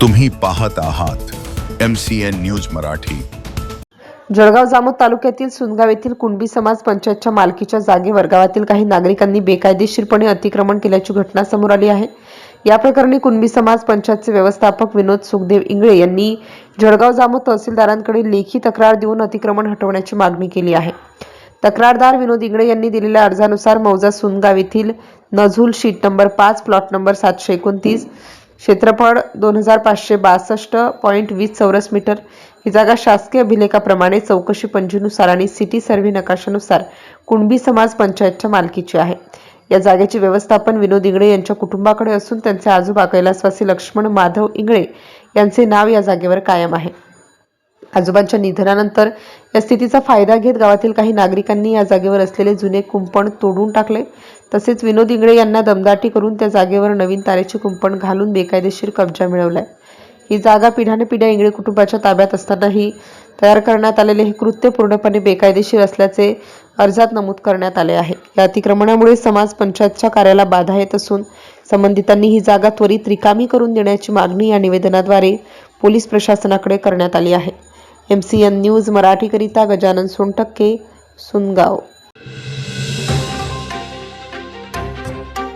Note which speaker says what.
Speaker 1: तुम्ही पाहत आहात M C N news Marathi.
Speaker 2: Jalgaon Jamod तालुक्यातील सुनगाव येथील कुणबी समाज पंचायतच्या मालकीच्या जागेवर गावातील काही नागरिकांनी बेकायदेशीरपणे अतिक्रमण केल्याची घटना समोर आली आहे. या प्रकरणी कुणबी समाज पंचायतचे व्यवस्थापक विनोद सुखदेव इंगळे यांनी जळगाव जामोद तहसीलदारांकडे लेखी तक्रार देऊन अतिक्रमण हटवण्याची मागणी केली आहे. तक्रारदार विनोद इंगळे यांनी दिलेल्या अर्जानुसार मौजा सुनगाव येथील नझुल शीट नंबर पाच प्लॉट नंबर सातशे एकोणतीस क्षेत्रफळ दोन हजार पाचशे बासष्ट पॉईंट वीस चौरस मीटर. ही जागा शासकीय अभिलेखाप्रमाणे चौकशी पंजीनुसार आणि सिटी सर्व्हे नकाशानुसार कुणबी समाज पंचायतच्या मालकीची आहे. या जागेचे व्यवस्थापन विनोद इंगळे यांच्या कुटुंबाकडे असून त्यांचे आजोबा कैलासवासी लक्ष्मण माधव इंगळे यांचे नाव या जागेवर कायम आहे. आजोबांच्या निधनानंतर या स्थितीचा फायदा घेत गावातील काही नागरिकांनी या जागेवर असलेले जुने कुंपण तोडून टाकले. तसेच विनोद इंगळे यांना दमदाटी करून त्या जागेवर नवीन तारेचे कुंपण घालून बेकायदेशीर कब्जा मिळवलाय. ही जागा पिढ्यानपिढ्या इंगळे कुटुंबाच्या ताब्यात असतानाही तयार करण्यात आलेले हे कृत्य पूर्णपणे बेकायदेशीर असल्याचे अर्जात नमूद करण्यात आले आहे. या अतिक्रमणामुळे समाज पंचायतच्या कार्याला बाधा येत असून संबंधितांनी ही जागा त्वरित रिकामी करून देण्याची मागणी या निवेदनाद्वारे पोलीस प्रशासनाकडे करण्यात आली आहे. एम सी एन न्यूज मराठीकरिता गजानन सोनटक्के सुनगाव.